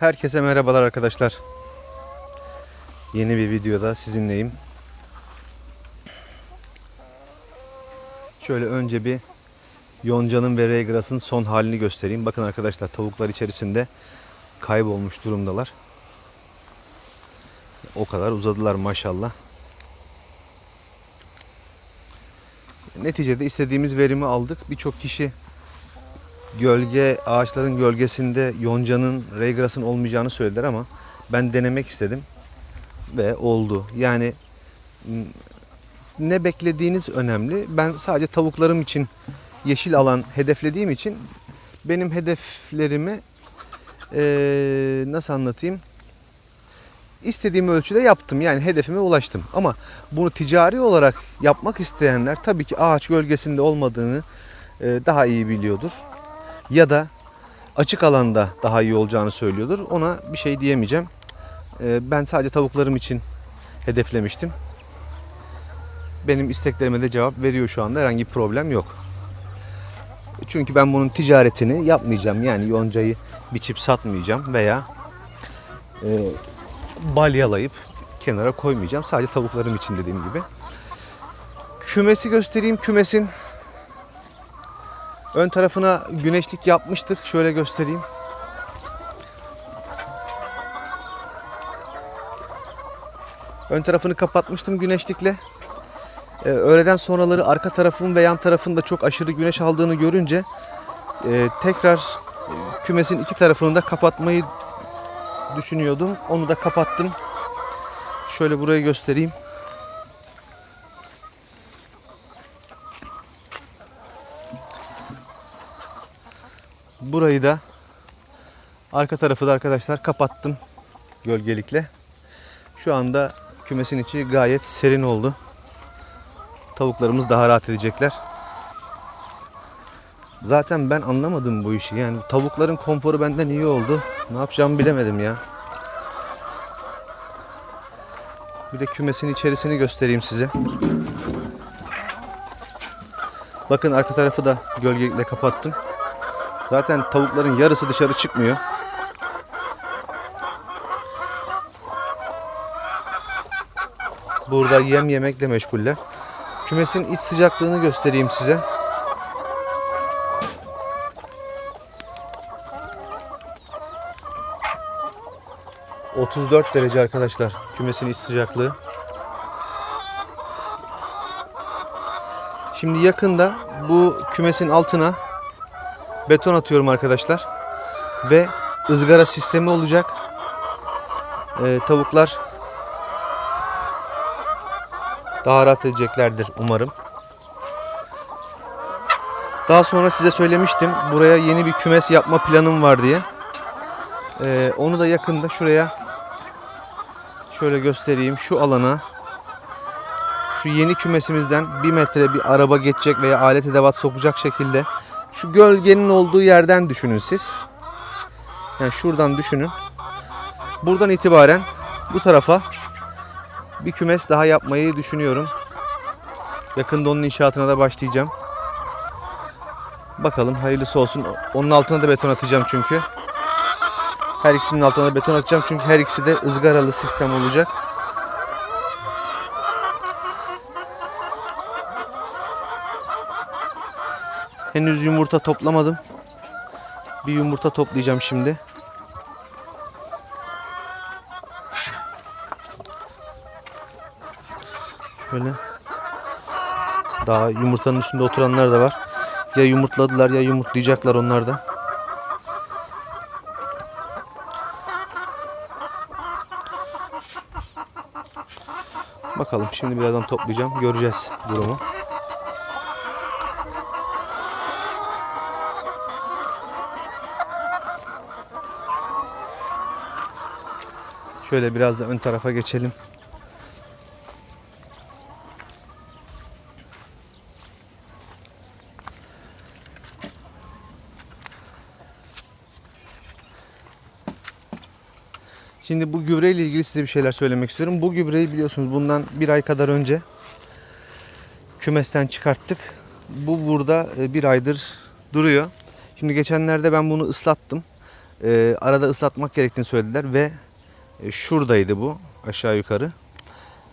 Herkese merhabalar arkadaşlar. Yeni bir videoda sizinleyim. Şöyle önce bir yoncanın ve regrasın son halini göstereyim. Bakın arkadaşlar tavuklar içerisinde kaybolmuş durumdalar. O kadar uzadılar maşallah. Neticede istediğimiz verimi aldık. Birçok kişi gölge ağaçların gölgesinde yoncanın, regrasın olmayacağını söylediler ama ben denemek istedim ve oldu. Yani ne beklediğiniz önemli. Ben sadece tavuklarım için yeşil alan hedeflediğim için benim hedeflerimi eee, nasıl anlatayım? İstediğim ölçüde yaptım. Yani hedefime ulaştım. Ama bunu ticari olarak yapmak isteyenler tabii ki ağaç gölgesinde olmadığını eee, daha iyi biliyordur ya da açık alanda daha iyi olacağını söylüyordur. Ona bir şey diyemeyeceğim. Ee, Ben sadece tavuklarım için hedeflemiştim. Benim isteklerime de cevap veriyor şu anda. Herhangi bir problem yok. Çünkü ben bunun ticaretini yapmayacağım. Yani yoncayı biçip satmayacağım veya e, balyalayıp kenara koymayacağım. Sadece tavuklarım için dediğim gibi. Kümesi göstereyim. Kümesin Ön tarafına güneşlik yapmıştık. Şöyle göstereyim. Ön tarafını kapatmıştım güneşlikle. Ee, öğleden sonraları arka tarafın ve yan tarafında çok aşırı güneş aldığını görünce e, tekrar e, kümesin iki tarafını da kapatmayı düşünüyordum. Onu da kapattım. Şöyle burayı göstereyim. Burayı da arka tarafı da arkadaşlar kapattım gölgelikle. Şu anda kümesin içi gayet serin oldu. Tavuklarımız daha rahat edecekler. Zaten ben anlamadım bu işi. Yani tavukların konforu benden iyi oldu. Ne yapacağımı bilemedim ya. Bir de kümesin içerisini göstereyim size. Bakın arka tarafı da gölgelikle kapattım. Zaten tavukların yarısı dışarı çıkmıyor. Burada yem yemekle meşguller. Kümesin iç sıcaklığını göstereyim size. ...34 derece arkadaşlar... ...kümesin iç sıcaklığı. Şimdi yakında... ...bu kümesin altına... ...beton atıyorum arkadaşlar. Ve... ızgara sistemi olacak. Ee, tavuklar... ...daha rahat edeceklerdir umarım. Daha sonra size söylemiştim... ...buraya yeni bir kümes yapma planım var diye. Ee, onu da yakında şuraya şöyle göstereyim şu alana şu yeni kümesimizden bir metre bir araba geçecek veya alet edevat sokacak şekilde şu gölgenin olduğu yerden düşünün siz. Yani şuradan düşünün. Buradan itibaren bu tarafa bir kümes daha yapmayı düşünüyorum. Yakında onun inşaatına da başlayacağım. Bakalım hayırlısı olsun. Onun altına da beton atacağım çünkü. Her ikisinin altına beton atacağım çünkü her ikisi de ızgaralı sistem olacak. Henüz yumurta toplamadım. Bir yumurta toplayacağım şimdi. Şöyle. Daha yumurtanın üstünde oturanlar da var. Ya yumurtladılar ya yumurtlayacaklar onlar da. Bakalım şimdi birazdan toplayacağım. Göreceğiz durumu. Şöyle biraz da ön tarafa geçelim. Şimdi bu gübreyle ilgili size bir şeyler söylemek istiyorum. Bu gübreyi biliyorsunuz bundan bir ay kadar önce kümesten çıkarttık. Bu burada e, bir aydır duruyor. Şimdi geçenlerde ben bunu ıslattım. e, arada ıslatmak gerektiğini söylediler ve şuradaydı bu aşağı yukarı.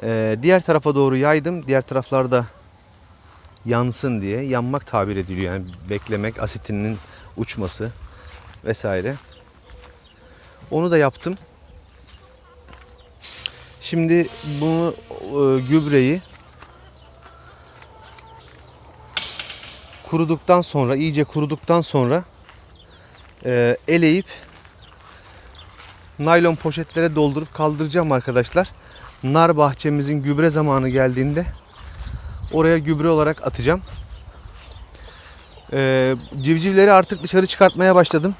E, diğer tarafa doğru yaydım. Diğer taraflarda yansın diye yanmak tabir ediliyor. Yani beklemek, asitinin uçması vesaire. Onu da yaptım. Şimdi bunu e, gübreyi kuruduktan sonra, iyice kuruduktan sonra e, eleyip naylon poşetlere doldurup kaldıracağım arkadaşlar. Nar bahçemizin gübre zamanı geldiğinde oraya gübre olarak atacağım. E, civcivleri artık dışarı çıkartmaya başladım.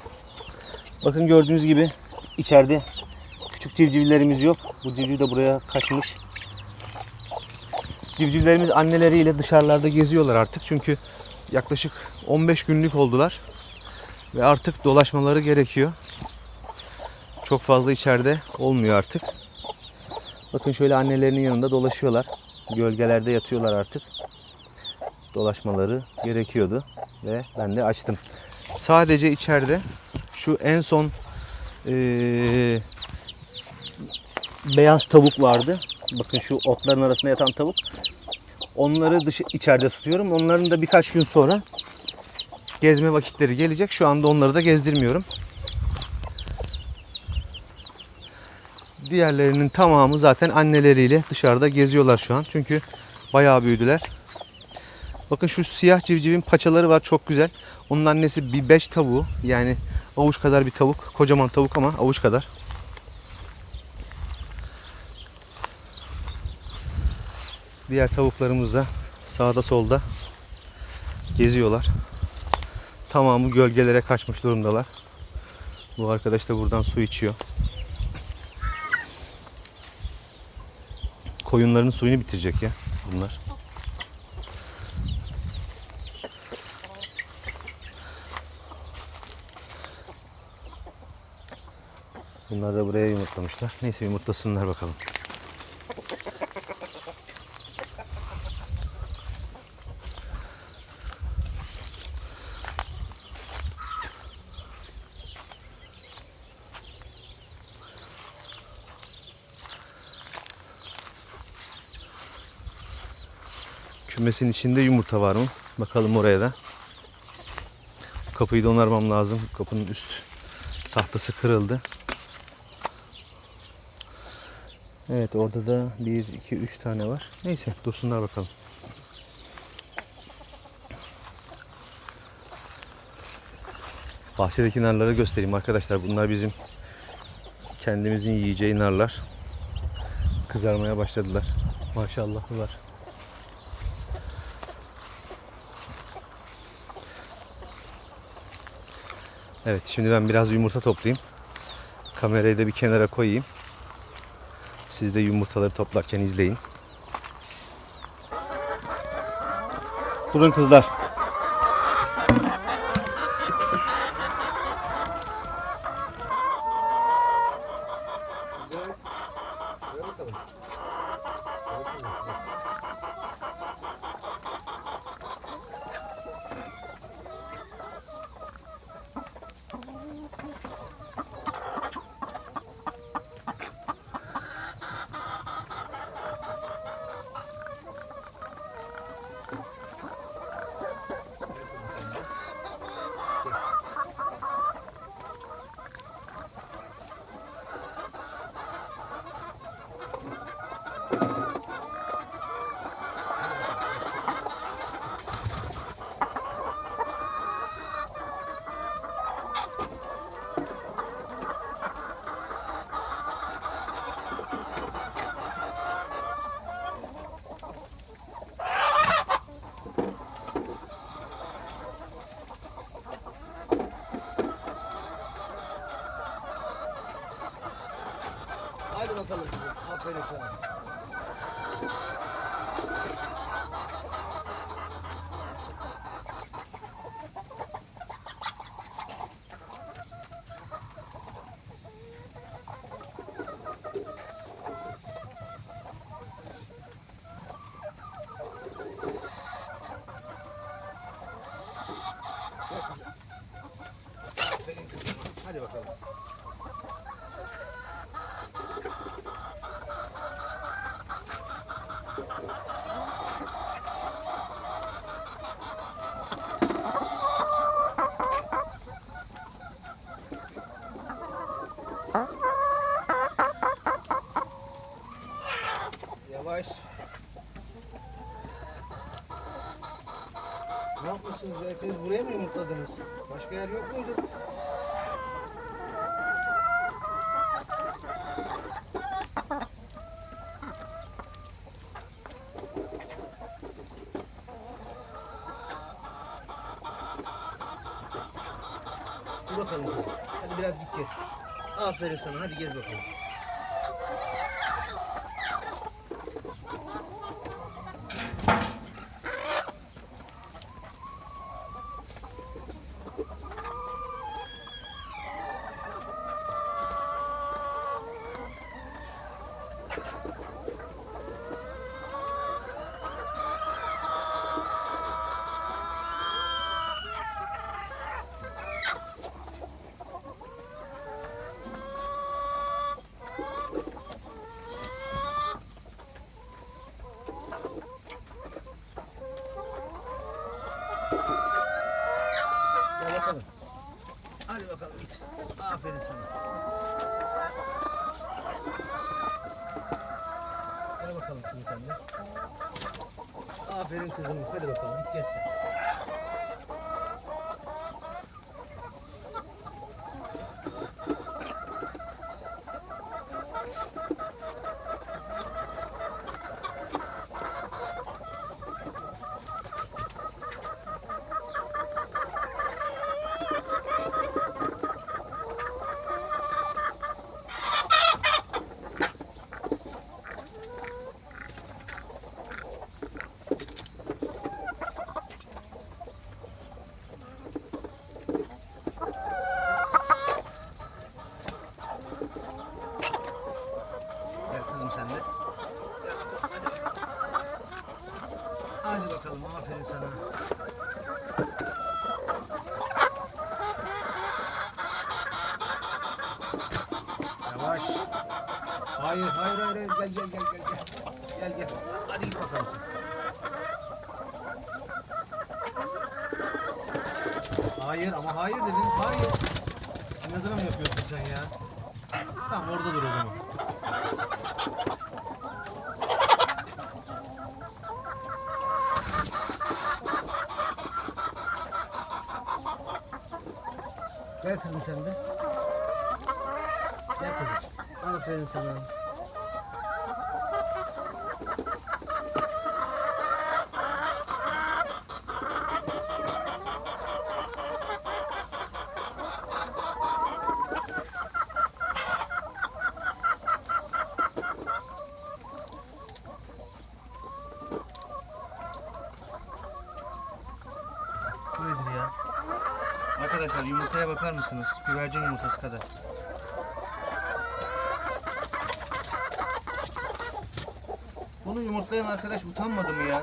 Bakın gördüğünüz gibi içeride küçük civcivlerimiz yok. Bu civciv de buraya kaçmış. Civcivlerimiz anneleriyle dışarılarda geziyorlar artık. Çünkü yaklaşık 15 günlük oldular. Ve artık dolaşmaları gerekiyor. Çok fazla içeride olmuyor artık. Bakın şöyle annelerinin yanında dolaşıyorlar. Gölgelerde yatıyorlar artık. Dolaşmaları gerekiyordu. Ve ben de açtım. Sadece içeride şu en son eee, beyaz tavuk vardı. Bakın şu otların arasında yatan tavuk. Onları dışı içeride tutuyorum. Onların da birkaç gün sonra gezme vakitleri gelecek. Şu anda onları da gezdirmiyorum. Diğerlerinin tamamı zaten anneleriyle dışarıda geziyorlar şu an. Çünkü bayağı büyüdüler. Bakın şu siyah civcivin paçaları var çok güzel. Onun annesi bir beş tavuğu. Yani avuç kadar bir tavuk. Kocaman tavuk ama avuç kadar. Diğer tavuklarımız da sağda solda geziyorlar. Tamamı gölgelere kaçmış durumdalar. Bu arkadaş da buradan su içiyor. Koyunların suyunu bitirecek ya bunlar. Bunlar da buraya yumurtlamışlar. Neyse yumurtlasınlar bakalım. Kümesin içinde yumurta var mı? Bakalım oraya da. Kapıyı da onarmam lazım. Kapının üst tahtası kırıldı. Evet orada da 1, 2, 3 tane var. Neyse dursunlar bakalım. Bahçedeki narları göstereyim arkadaşlar. Bunlar bizim kendimizin yiyeceği narlar. Kızarmaya başladılar. Maşallah var. Evet şimdi ben biraz yumurta toplayayım. Kamerayı da bir kenara koyayım. Siz de yumurtaları toplarken izleyin. Durun kızlar. Hadi yapmışsınız ya? Hepiniz buraya mı yumurtladınız? Başka yer yok muydu? Dur bakalım kızım. Hadi biraz git gez. Aferin sana. Hadi gez bakalım. Aferin kızım. Hadi bakalım git gel sen. Bakalım, Hadi. Bakalım aferin sana. Yavaş. Hayır hayır hayır gel gel gel gel gel. Gel gel. Hadi git bakalım sen. Hayır ama hayır dedim. Hayır. İnadına mı yapıyorsun sen ya? Tamam orada dur o zaman. Gel kızım sen de. Gel kızım. Aferin sana. Bu nedir ya? Arkadaşlar yumurtaya bakar mısınız? Güvercin yumurtası kadar. Bunu yumurtlayan arkadaş utanmadı mı ya?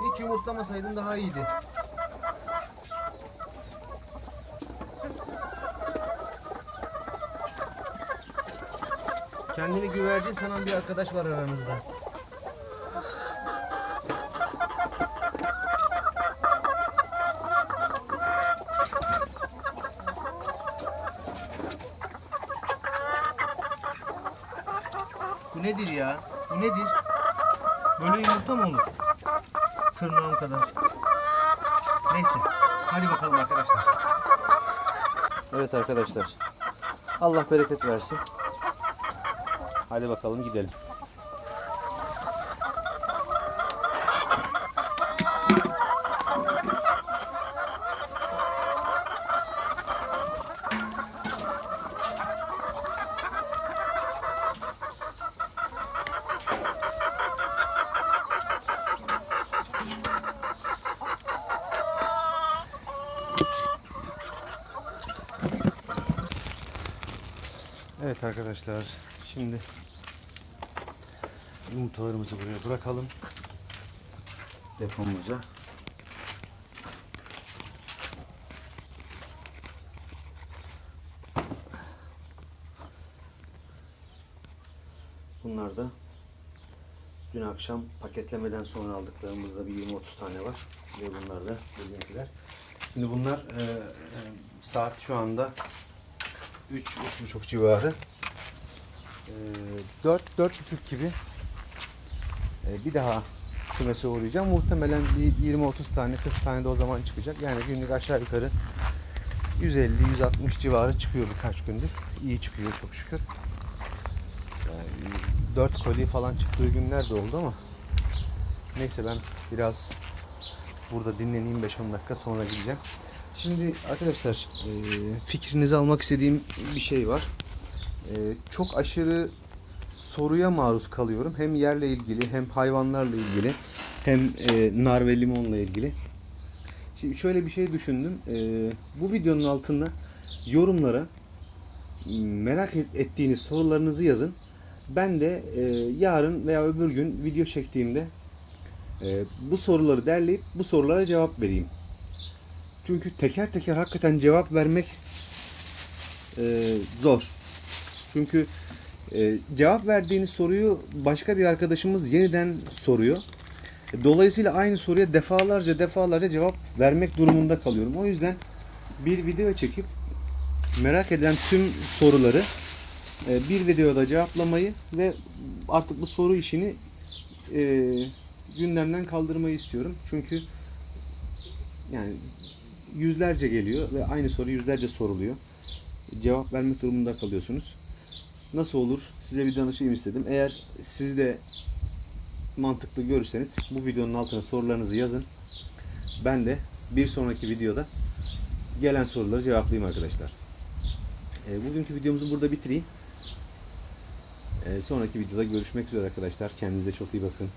Hiç yumurtlamasaydın daha iyiydi. Kendini güvercin sanan bir arkadaş var aranızda. Nedir ya? Bu nedir? Böyle yumurta mı olur? Tırnağım kadar. Neyse. Hadi bakalım arkadaşlar. Evet arkadaşlar. Allah bereket versin. Hadi bakalım gidelim. arkadaşlar. Şimdi yumurtalarımızı buraya bırakalım. Depomuza. Bunlar da dün akşam paketlemeden sonra aldıklarımızda bir 20-30 tane var. Ve bunlar da bugünküler. Şimdi bunlar e, e, saat şu anda 3-3.30 civarı. E, 4-4.30 gibi e, bir daha kümese uğrayacağım. Muhtemelen bir 20-30 tane 40 tane de o zaman çıkacak. Yani günlük aşağı yukarı 150-160 civarı çıkıyor birkaç gündür. İyi çıkıyor çok şükür. Yani 4 koli falan çıktığı günler de oldu ama neyse ben biraz burada dinleneyim 5-10 dakika sonra gideceğim. Şimdi arkadaşlar e, fikrinizi almak istediğim bir şey var. E, çok aşırı soruya maruz kalıyorum. Hem yerle ilgili hem hayvanlarla ilgili hem e, nar ve limonla ilgili. Şimdi şöyle bir şey düşündüm. E, bu videonun altına yorumlara merak et- ettiğiniz sorularınızı yazın. Ben de e, yarın veya öbür gün video çektiğimde e, bu soruları derleyip bu sorulara cevap vereyim. Çünkü teker teker hakikaten cevap vermek e, zor. Çünkü e, cevap verdiğiniz soruyu başka bir arkadaşımız yeniden soruyor. Dolayısıyla aynı soruya defalarca defalarca cevap vermek durumunda kalıyorum. O yüzden bir video çekip merak eden tüm soruları e, bir videoda cevaplamayı ve artık bu soru işini e, gündemden kaldırmayı istiyorum. Çünkü yani yüzlerce geliyor ve aynı soru yüzlerce soruluyor. Cevap vermek durumunda kalıyorsunuz. Nasıl olur? Size bir danışayım istedim. Eğer siz de mantıklı görürseniz bu videonun altına sorularınızı yazın. Ben de bir sonraki videoda gelen soruları cevaplayayım arkadaşlar. E, bugünkü videomuzu burada bitireyim. E, sonraki videoda görüşmek üzere arkadaşlar. Kendinize çok iyi bakın.